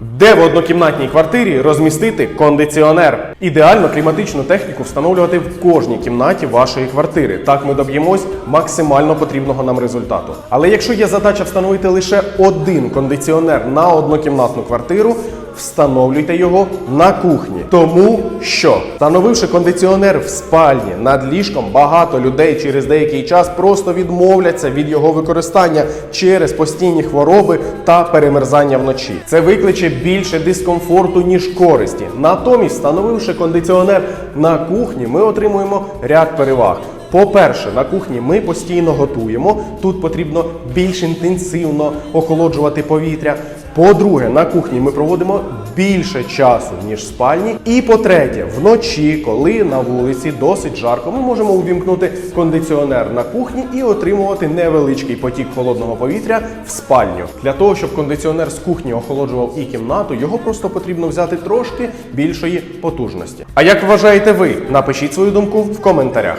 Де в однокімнатній квартирі розмістити кондиціонер? Ідеально кліматичну техніку встановлювати в кожній кімнаті вашої квартири. Так ми доб'ємось максимально потрібного нам результату. Але якщо є задача встановити лише один кондиціонер на однокімнатну квартиру, встановлюйте його на кухні. Тому що, встановивши кондиціонер в спальні над ліжком, багато людей через деякий час просто відмовляться від його використання через постійні хвороби та перемерзання вночі. Це викличе більше дискомфорту ніж користі. Натомість, встановивши кондиціонер на кухні, ми отримуємо ряд переваг. По-перше, на кухні ми постійно готуємо. Тут потрібно більш інтенсивно охолоджувати повітря. По-друге, на кухні ми проводимо більше часу, ніж в спальні. І по-третє, вночі, коли на вулиці досить жарко, ми можемо увімкнути кондиціонер на кухні і отримувати невеличкий потік холодного повітря в спальню. Для того, щоб кондиціонер з кухні охолоджував і кімнату, його просто потрібно взяти трошки більшої потужності. А як вважаєте ви? Напишіть свою думку в коментарях.